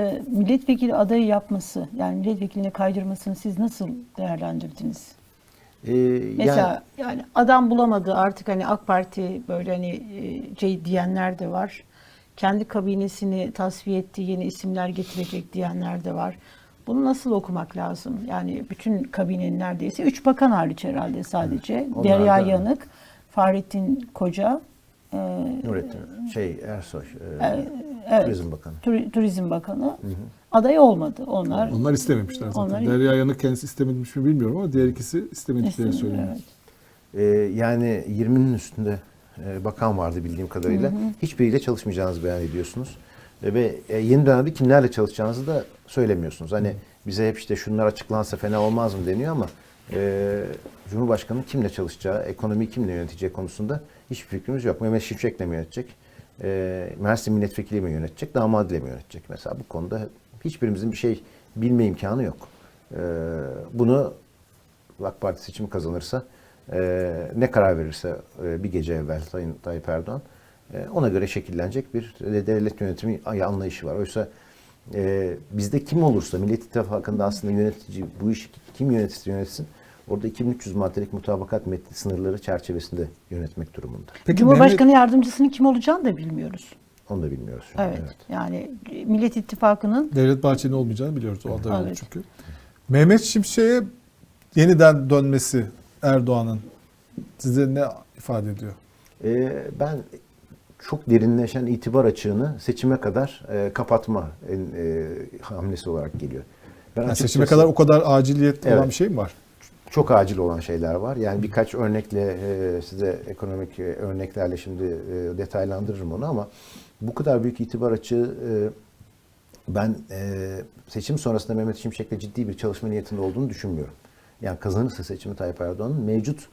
Ee, Milletvekili adayı yapması, yani milletvekiline kaydırmasını siz nasıl değerlendirdiniz? Ee, Mesela yani, adam bulamadı artık hani AK Parti böyle hani e, şey diyenler de var. Kendi kabinesini tasfiye etti, yeni isimler getirecek diyenler de var. Bunu nasıl okumak lazım? Yani bütün kabinenin neredeyse üç bakan hariç herhalde sadece. Onlar Derya Yanık, Fahrettin Koca, e, Nurettin şey Ersoy, e, evet, Turizm Bakanı. Tur- Turizm Bakanı aday olmadı. Onlar Onlar istememişler zaten. Onlar- Derya Yanık kendisi istememiş mi bilmiyorum ama diğer ikisi istemediklerini söylüyor. evet. Ee, yani 20'nin üstünde e, bakan vardı bildiğim kadarıyla. Hiçbiriyle çalışmayacağınızı beyan ediyorsunuz. E, ve e, yeni dönemde kimlerle çalışacağınızı da söylemiyorsunuz. Hani bize hep işte şunlar açıklansa fena olmaz mı deniyor ama e, Cumhurbaşkanı'nın kimle çalışacağı, ekonomiyi kimle yöneteceği konusunda hiçbir fikrimiz yok. Mehmet Şimşek'le mi yönetecek? E, Mersin milletvekili mi yönetecek? Damadıyla mı yönetecek? Mesela bu konuda hiçbirimizin bir şey bilme imkanı yok. E, bunu AK Parti seçimi kazanırsa e, ne karar verirse e, bir gece evvel Sayın Tayyip Erdoğan e, ona göre şekillenecek bir devlet yönetimi anlayışı var. Oysa e, bizde kim olursa Millet İttifakı'nda aslında yönetici bu işi kim yönetirse yönetsin orada 2300 maddelik mutabakat metni sınırları çerçevesinde yönetmek durumunda. Peki Cumhurbaşkanı yardımcısının kim olacağını da bilmiyoruz. Onu da bilmiyoruz şu an. Evet. Yani Millet İttifakı'nın Mehmet, Devlet Bahçeli'nin olmayacağını biliyoruz. O aday Evet. çünkü. Mehmet Şimşek'e yeniden dönmesi Erdoğan'ın size ne ifade ediyor? E, ben çok derinleşen itibar açığını seçime kadar e, kapatma en, e, hamlesi olarak geliyor. Ben Yani açıkçası- seçime kadar o kadar aciliyet olan Evet. bir şey mi var? Çok acil olan şeyler var. Yani birkaç örnekle e, size ekonomik e, örneklerle şimdi e, detaylandırırım onu ama bu kadar büyük itibar açığı ben seçim sonrasında Mehmet Şimşek'le ciddi bir çalışma niyetinde olduğunu düşünmüyorum. Yani kazanırsa seçimi Tayyip Erdoğan'ın mevcut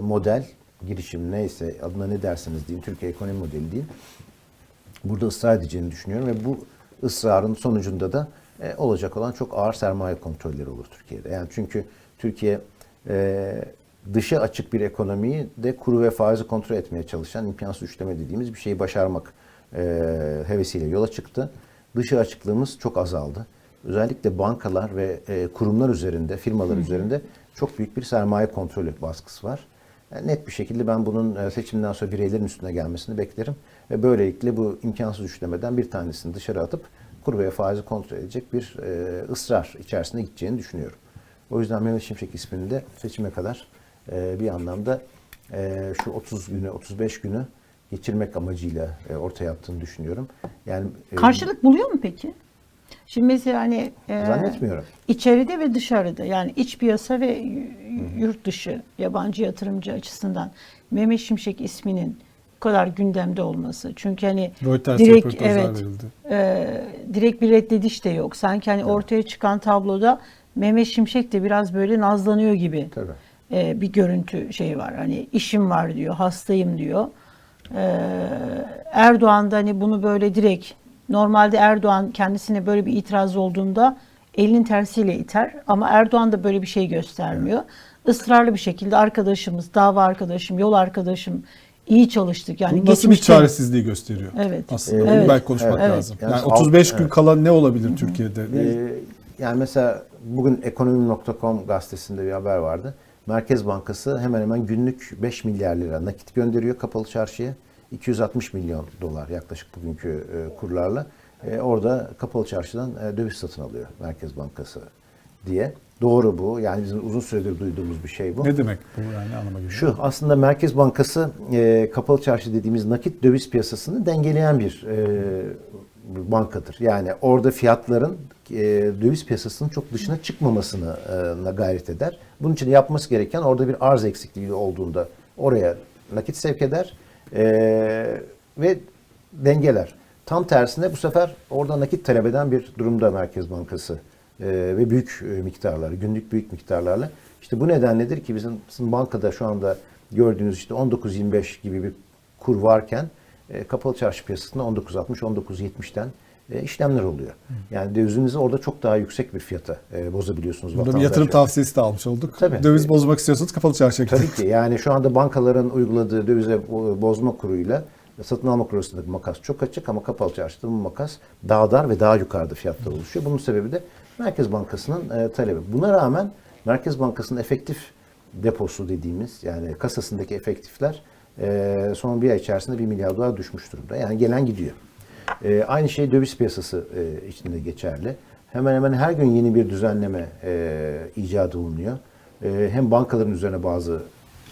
model girişim neyse adına ne derseniz deyin Türkiye ekonomi modeli deyin burada ısrar edeceğini düşünüyorum ve bu ısrarın sonucunda da olacak olan çok ağır sermaye kontrolleri olur Türkiye'de. Yani çünkü Türkiye e, dışa açık bir ekonomiyi de kuru ve faizi kontrol etmeye çalışan imkansız üçleme dediğimiz bir şeyi başarmak e, hevesiyle yola çıktı. Dışa açıklığımız çok azaldı. Özellikle bankalar ve e, kurumlar üzerinde, firmalar üzerinde çok büyük bir sermaye kontrolü baskısı var. Yani net bir şekilde ben bunun e, seçimden sonra bireylerin üstüne gelmesini beklerim. Ve böylelikle bu imkansız üçlemeden bir tanesini dışarı atıp kur ve faizi kontrol edecek bir e, ısrar içerisine gideceğini düşünüyorum. O yüzden Mehmet Şimşek ismini de seçime kadar e, bir anlamda e, şu 30 günü, 35 günü geçirmek amacıyla e, ortaya attığını düşünüyorum. Yani e, karşılık buluyor mu peki? Şimdi mesela hani e, Zannetmiyorum. içeride ve dışarıda yani iç piyasa ve yurt dışı yabancı yatırımcı açısından Mehmet Şimşek isminin bu kadar gündemde olması. Çünkü hani Reuters direkt evet verildi. e, direkt bir reddediş de yok. Sanki hani ortaya çıkan tabloda Mehmet Şimşek de biraz böyle nazlanıyor gibi. Tabii. e, bir görüntü şey var. Hani işim var diyor, hastayım diyor. E, Erdoğan da hani bunu böyle direkt normalde Erdoğan kendisine böyle bir itiraz olduğunda elinin tersiyle iter ama Erdoğan da böyle bir şey göstermiyor. Israrlı bir şekilde arkadaşımız, dava arkadaşım, yol arkadaşım iyi çalıştık. Yani Bu nasıl bir çaresizliği gösteriyor? Evet. Aslında Evet. bunu belki konuşmak Evet. lazım. Evet. Yani Yani 35 alt- gün evet. kala ne olabilir Türkiye'de? Ee, yani mesela bugün ekonomi.com gazetesinde bir haber vardı. Merkez Bankası hemen hemen günlük 5 milyar lira nakit gönderiyor kapalı çarşıya. 260 milyon dolar yaklaşık bugünkü e, kurlarla. E, orada kapalı çarşıdan e, döviz satın alıyor Merkez Bankası diye. Doğru bu. Yani bizim uzun süredir duyduğumuz bir şey bu. ne demek bu yani anlama geliyor? Şu aslında Merkez Bankası e, kapalı çarşı dediğimiz nakit döviz piyasasını dengeleyen bir e, bankadır. Yani orada fiyatların e, döviz piyasasının çok dışına çıkmamasını e, gayret eder. Bunun için yapması gereken orada bir arz eksikliği olduğunda oraya nakit sevk eder e, ve dengeler. Tam tersine bu sefer orada nakit talep eden bir durumda Merkez Bankası e, ve büyük miktarları, günlük büyük miktarlarla. İşte bu nedenledir ki bizim, bizim bankada şu anda gördüğünüz işte 19.25 gibi bir kur varken kapalı çarşı piyasasında 19.60-19.70'ten e, işlemler oluyor. Yani dövizinizi orada çok daha yüksek bir fiyata e, bozabiliyorsunuz. Burada bir yatırım tavsiyesi de almış olduk. Tabii. Döviz bozmak istiyorsanız kapalı çarşıya gidin. Tabii ki yani şu anda bankaların uyguladığı dövize bo- bozma kuruyla Satın alma kur arasındaki makas çok açık ama kapalı çarşıda bu makas daha dar ve daha yukarıda fiyatlar oluşuyor. Bunun sebebi de Merkez Bankası'nın e, talebi. Buna rağmen Merkez Bankası'nın efektif deposu dediğimiz yani kasasındaki efektifler e, son bir ay içerisinde 1 milyar dolar düşmüş durumda. Yani gelen gidiyor. E, aynı şey döviz piyasası e, içinde geçerli. Hemen hemen her gün yeni bir düzenleme e, icat olunuyor. E, hem bankaların üzerine bazı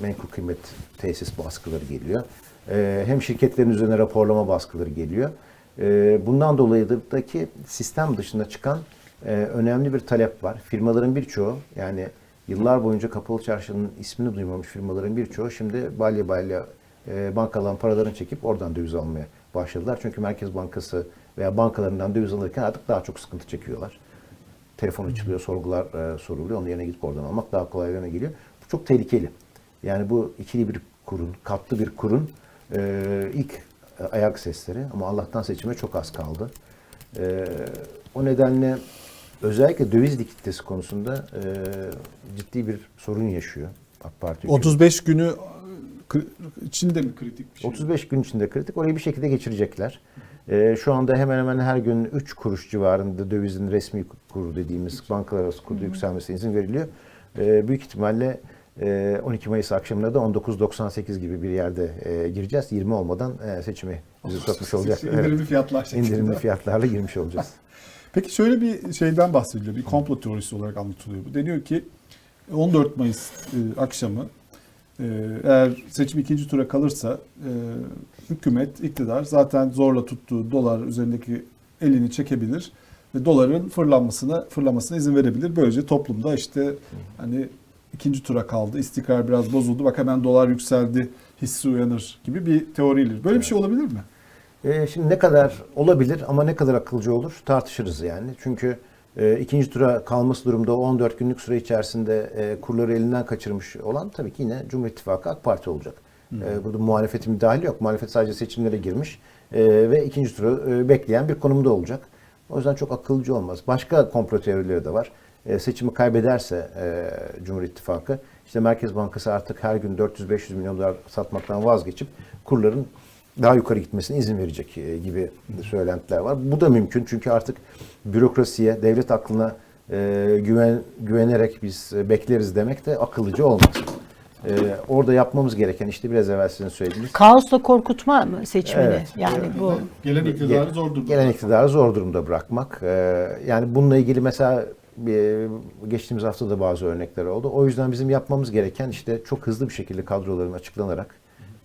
menkul kıymet tesis baskıları geliyor. E, hem şirketlerin üzerine raporlama baskıları geliyor. E, bundan dolayı da ki sistem dışında çıkan e, önemli bir talep var. Firmaların birçoğu yani yıllar boyunca kapalı çarşının ismini duymamış firmaların birçoğu şimdi balya balya e, bankadan paralarını çekip oradan döviz almaya başladılar. Çünkü Merkez Bankası veya bankalarından döviz alırken artık daha çok sıkıntı çekiyorlar. Telefon açılıyor, sorgular e, soruluyor. Onun yerine gidip oradan almak daha kolaylarına geliyor. Bu çok tehlikeli. Yani bu ikili bir kurun, katlı bir kurun e, ilk ayak sesleri ama Allah'tan seçime çok az kaldı. E, o nedenle özellikle döviz likiditesi konusunda e, ciddi bir sorun yaşıyor AK Parti. hükümeti. 35 günü kri- içinde mi kritik bir şey? 35 gün içinde kritik. Orayı bir şekilde geçirecekler. Ee, şu anda hemen hemen her gün 3 kuruş civarında dövizin resmi kuru dediğimiz bankalar arası kurda yükselmesine izin veriliyor. Ee, büyük ihtimalle e, 12 Mayıs akşamında da 19.98 gibi bir yerde e, gireceğiz. 20 olmadan e, seçimi bizi sokmuş olacak. İndirimli fiyatlar şeklinde. İndirimli fiyatlarla girmiş olacağız. Peki şöyle bir şeyden bahsediliyor. Bir komplo teorisi olarak anlatılıyor bu. Deniyor ki 14 Mayıs e, akşamı e, eğer seçim ikinci tura kalırsa e, hükümet, iktidar zaten zorla tuttuğu dolar üzerindeki elini çekebilir ve doların fırlanmasına fırlamasına izin verebilir. Böylece toplumda işte hani ikinci tura kaldı, istikrar biraz bozuldu. Bak hemen dolar yükseldi hissi uyanır gibi bir teoriyle. Böyle bir şey olabilir mi? E, şimdi ne kadar olabilir ama ne kadar akılcı olur tartışırız yani. Çünkü e, ikinci tura kalması durumda o 14 günlük süre içerisinde e, kurları elinden kaçırmış olan tabii ki yine Cumhur İttifakı AK Parti olacak. E, burada muhalefetin müdahale yok. Muhalefet sadece seçimlere girmiş e, ve ikinci turu e, bekleyen bir konumda olacak. O yüzden çok akılcı olmaz. Başka komplo teorileri de var. E, seçimi kaybederse e, Cumhur İttifakı işte Merkez Bankası artık her gün 400-500 milyon dolar satmaktan vazgeçip kurların daha yukarı gitmesine izin verecek e, gibi söylentiler var. Bu da mümkün çünkü artık bürokrasiye, devlet aklına e, güven güvenerek biz e, bekleriz demek de akıllıca olmaz. E, orada yapmamız gereken işte biraz evvel sizin söylediğiniz Kaosla korkutma mı seçmeni? Evet. Yani bu Gelen iktidarı zor durumda. gelen iktidarı zor durumda bırakmak. E, yani bununla ilgili mesela geçtiğimiz hafta da bazı örnekler oldu. O yüzden bizim yapmamız gereken işte çok hızlı bir şekilde kadroların açıklanarak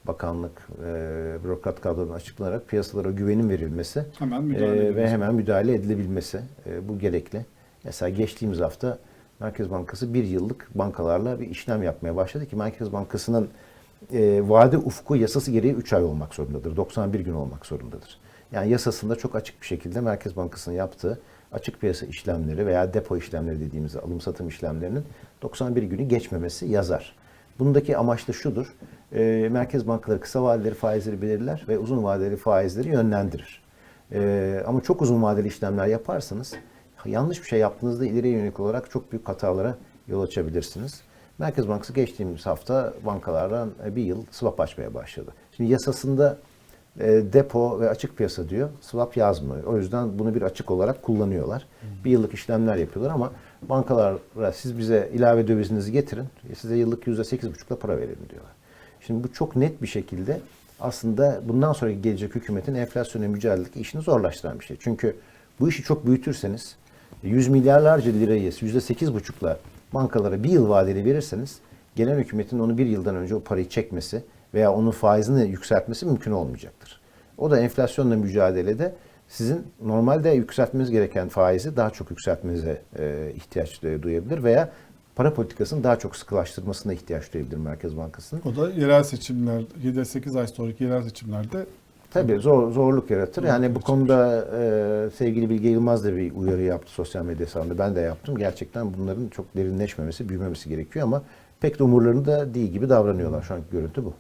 bakanlık, e, bürokrat kadroların açıklanarak piyasalara güvenin verilmesi Hemen e, ve hemen müdahale edilebilmesi e, bu gerekli. Mesela geçtiğimiz hafta Merkez Bankası bir yıllık bankalarla bir işlem yapmaya başladı ki Merkez Bankası'nın e, vade ufku yasası gereği 3 ay olmak zorundadır. 91 gün olmak zorundadır. Yani yasasında çok açık bir şekilde Merkez Bankası'nın yaptığı açık piyasa işlemleri veya depo işlemleri dediğimiz alım satım işlemlerinin 91 günü geçmemesi yazar. Bundaki amaç da şudur. e, merkez bankaları kısa vadeli faizleri belirler ve uzun vadeli faizleri yönlendirir. E, ama çok uzun vadeli işlemler yaparsanız yanlış bir şey yaptığınızda ileriye yönelik olarak çok büyük hatalara yol açabilirsiniz. Merkez Bankası geçtiğimiz hafta bankalardan e, bir yıl swap açmaya başladı. Şimdi yasasında e, depo ve açık piyasa diyor. Swap yazmıyor. O yüzden bunu bir açık olarak kullanıyorlar. Bir yıllık işlemler yapıyorlar ama bankalara siz bize ilave dövizinizi getirin. e, Size yıllık %8,5'la para verelim diyorlar. Şimdi bu çok net bir şekilde aslında bundan sonraki gelecek hükümetin enflasyona mücadeledeki işini zorlaştıran bir şey. Çünkü bu işi çok büyütürseniz 100 milyarlarca lirayı %8,5'la bankalara bir yıl vadeli verirseniz gelen hükümetin onu bir yıldan önce o parayı çekmesi veya onun faizini yükseltmesi mümkün olmayacaktır. O da enflasyonla mücadelede sizin normalde yükseltmeniz gereken faizi daha çok yükseltmenize e, ihtiyaç duyabilir veya para politikasını daha çok sıkılaştırmasına ihtiyaç duyabilir Merkez Bankası'nın. O da yerel seçimler, 7-8 ay sonraki yerel seçimlerde Tabii zor, zorluk yaratır. Yani bu konuda e, sevgili Bilge Yılmaz da bir uyarı yaptı sosyal medya hesabında. Ben de yaptım. Gerçekten bunların çok derinleşmemesi, büyümemesi gerekiyor ama pek de umurlarında değil gibi davranıyorlar. Şu anki görüntü bu.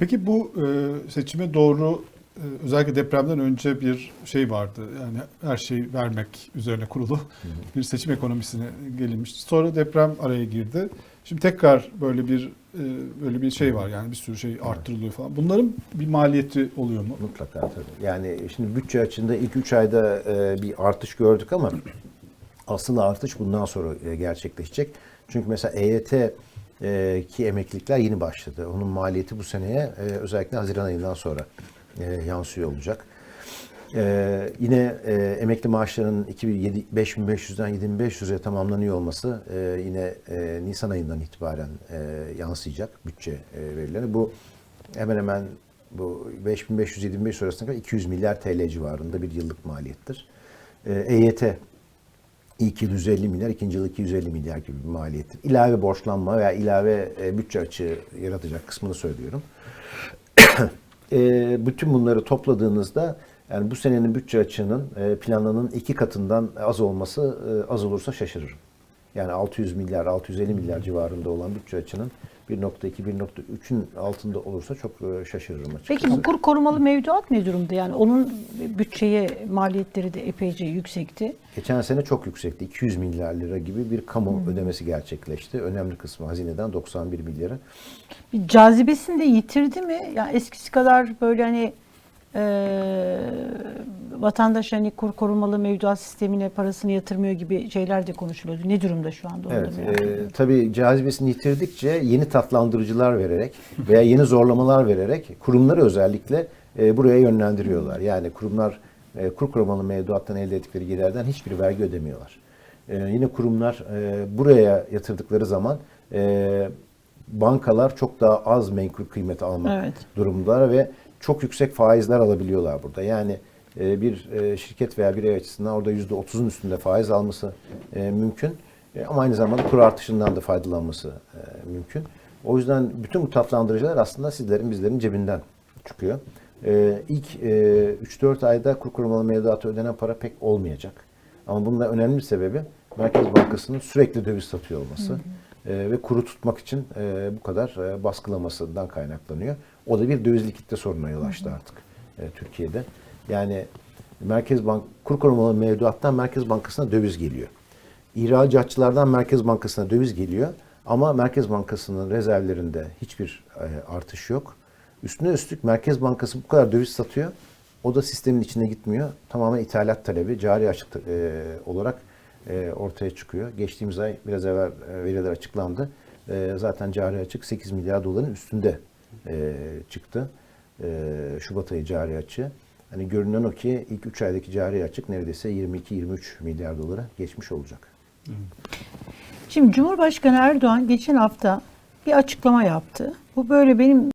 Peki bu e, seçime doğru e, özellikle depremden önce bir şey vardı. Yani her şeyi vermek üzerine kurulu bir seçim ekonomisine gelinmişti. Sonra deprem araya girdi. Şimdi tekrar böyle bir e, böyle bir şey var. Yani bir sürü şey arttırılıyor falan. Bunların bir maliyeti oluyor mu? Mutlaka tabii. Yani şimdi bütçe açığında ilk 3 ayda e, bir artış gördük ama asıl artış bundan sonra e, gerçekleşecek. Çünkü mesela EYT e, ki emeklilikler yeni başladı. Onun maliyeti bu seneye e, özellikle Haziran ayından sonra e, yansıyor olacak. E, yine e, emekli maaşlarının 2007 5500'den 7500'e tamamlanıyor olması e, yine e, Nisan ayından itibaren e, yansıyacak bütçe e, verileri. Bu hemen hemen bu 5500-7500 arasında kadar 200 milyar TL civarında bir yıllık maliyettir. E, EYT ilk yıl 150 milyar, ikinci yıl 250 milyar gibi bir maliyettir. İlave borçlanma veya ilave e, bütçe açığı yaratacak kısmını söylüyorum. E, bütün bunları topladığınızda yani bu senenin bütçe açığının e, planlanan iki katından az olması e, az olursa şaşırırım. Yani 600 milyar, 650 milyar civarında olan bütçe açığının 1.2-1.3'ün altında olursa çok e, şaşırırım açıkçası. Peki bu kur korumalı mevduat ne durumda? Yani onun bütçeye maliyetleri de epeyce yüksekti. Geçen sene çok yüksekti. 200 milyar lira gibi bir kamu ödemesi gerçekleşti. Önemli kısmı hazineden 91 milyara. Bir cazibesini de yitirdi mi? Yani eskisi kadar böyle hani e, vatandaş hani kur korumalı mevduat sistemine parasını yatırmıyor gibi şeyler de konuşuluyordu. Ne durumda şu anda? Evet, merak e, tabii cazibesini yitirdikçe yeni tatlandırıcılar vererek veya yeni zorlamalar vererek kurumları özellikle e, buraya yönlendiriyorlar. Yani kurumlar e, kur korumalı mevduattan elde ettikleri gelirlerden hiçbir vergi ödemiyorlar. E, yine kurumlar e, buraya yatırdıkları zaman e, bankalar çok daha az menkul kıymet almak Evet. durumdalar ve çok yüksek faizler alabiliyorlar burada. Yani e, bir e, şirket veya birey açısından orada %30'un üstünde faiz alması e, mümkün. Ama aynı zamanda kur artışından da faydalanması mümkün. O yüzden bütün bu tatlandırıcılar aslında sizlerin bizlerin cebinden çıkıyor. İlk e, 3-4 ayda kur korumalı mevduata ödenen para pek olmayacak. Ama bunun da önemli bir sebebi Merkez Bankası'nın sürekli döviz satıyor olması. E, ve kuru tutmak için bu kadar baskılamasından kaynaklanıyor. O da bir döviz likitte sorununa yol açtı artık e, Türkiye'de. Yani Merkez Bank kur korumalı mevduattan Merkez Bankası'na döviz geliyor. İhracatçılardan Merkez Bankası'na döviz geliyor ama Merkez Bankası'nın rezervlerinde hiçbir e, artış yok. Üstüne üstlük Merkez Bankası bu kadar döviz satıyor. O da sistemin içine gitmiyor. Tamamen ithalat talebi cari açık e, olarak e, ortaya çıkıyor. Geçtiğimiz ay biraz evvel e, veriler açıklandı. E, zaten cari açık 8 milyar doların üstünde e, çıktı. E, Şubat ayı cari açığı. Hani görünen o ki ilk 3 aydaki cari açık neredeyse 22-23 milyar dolara geçmiş olacak. Şimdi Cumhurbaşkanı Erdoğan geçen hafta bir açıklama yaptı. Bu böyle benim